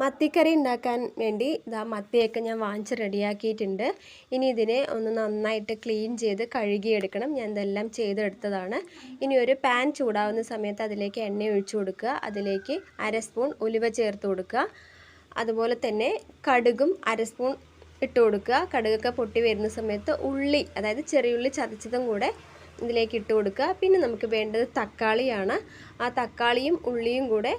മത്തിക്കറി ഉണ്ടാക്കാൻ വേണ്ടി ഇതാ മത്തിയൊക്കെ ഞാൻ വാങ്ങിച്ച് റെഡിയാക്കിയിട്ടുണ്ട്. ഇനി ഇതിനെ ഒന്ന് നന്നായിട്ട് ക്ലീൻ ചെയ്ത് കഴുകിയെടുക്കണം. ഞാൻ ഇതെല്ലാം ചെയ്തെടുത്തതാണ്. ഇനി ഒരു പാൻ ചൂടാവുന്ന സമയത്ത് അതിലേക്ക് എണ്ണ ഒഴിച്ചു കൊടുക്കുക. അതിലേക്ക് അര സ്പൂൺ ഉലുവ ചേർത്ത് കൊടുക്കുക. അതുപോലെ തന്നെ കടുകും അര സ്പൂൺ ഇട്ട് കൊടുക്കുക. കടുകൊക്കെ പൊട്ടി വരുന്ന സമയത്ത് ഉള്ളി അതായത് ചെറിയുള്ളി ചതച്ചതും കൂടെ ഇതിലേക്ക് ഇട്ട് കൊടുക്കുക. പിന്നെ നമുക്ക് വേണ്ടത് തക്കാളിയാണ്. ആ തക്കാളിയും ഉള്ളിയും കൂടെ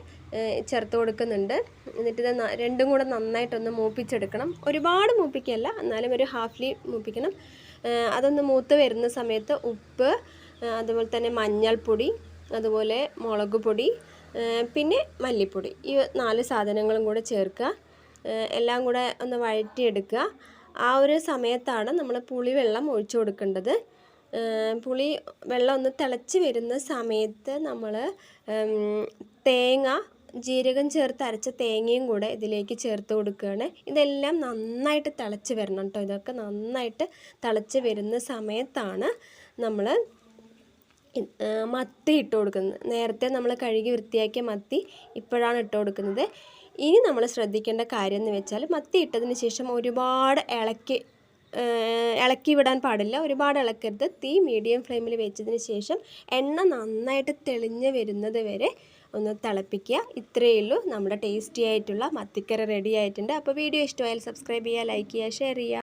ചേർത്ത് കൊടുക്കുന്നുണ്ട്. എന്നിട്ട് ഇത് രണ്ടും കൂടെ നന്നായിട്ടൊന്ന് മൂപ്പിച്ചെടുക്കണം. ഒരുപാട് മൂപ്പിക്കല്ല എന്നാലും ഒരു ഹാഫ്ലി മൂപ്പിക്കണം. അതൊന്ന് മൂത്ത് വരുന്ന സമയത്ത് ഉപ്പ് അതുപോലെ തന്നെ മഞ്ഞൾപ്പൊടി അതുപോലെ മുളക് പൊടി പിന്നെ മല്ലിപ്പൊടി. ഈ നാല് സാധനങ്ങളും കൂടെ ചേർക്കുക. എല്ലാം കൂടെ ഒന്ന് വഴറ്റിയെടുക്കുക. ആ ഒരു സമയത്താണ് നമ്മൾ പുളിവെള്ളം ഒഴിച്ചു കൊടുക്കേണ്ടത്. പുളി വെള്ളം ഒന്ന് തിളച്ച് വരുന്ന സമയത്ത് നമ്മൾ തേങ്ങ ജീരകം ചേർത്ത് അരച്ച തേങ്ങയും കൂടെ ഇതിലേക്ക് ചേർത്ത് കൊടുക്കുകയാണ്. ഇതെല്ലാം നന്നായിട്ട് തിളച്ച് വരണം കേട്ടോ ഇതൊക്കെ നന്നായിട്ട് തിളച്ച് വരുന്ന സമയത്താണ് നമ്മൾ മത്തി ഇട്ട് കൊടുക്കുന്നത്. നേരത്തെ നമ്മൾ കഴുകി വൃത്തിയാക്കിയ മത്തി ഇപ്പോഴാണ് ഇട്ട് കൊടുക്കുന്നത്. ഇനി നമ്മൾ ശ്രദ്ധിക്കേണ്ട കാര്യം എന്ന് വെച്ചാൽ മത്തി ഇട്ടതിന് ശേഷം ഒരുപാട് ഇളക്കി ഇളക്കി വിടാൻ പാടില്ല. ഒരുപാട് ഇളക്കരുത്. തീ മീഡിയം ഫ്ലെയിമിൽ വെച്ചതിന് ശേഷം എണ്ണ നന്നായിട്ട് തെളിഞ്ഞ് വരുന്നത് വരെ ഒന്ന് തിളപ്പിക്കുക. ഇത്രയേ ഉള്ളൂ. നമ്മുടെ ടേസ്റ്റി ആയിട്ടുള്ള മത്തിക്കറി റെഡി ആയിട്ടുണ്ട്. അപ്പോൾ വീഡിയോ ഇഷ്ടമായാൽ സബ്സ്ക്രൈബ് ചെയ്യുക ലൈക്ക് ചെയ്യുക ഷെയർ ചെയ്യുക.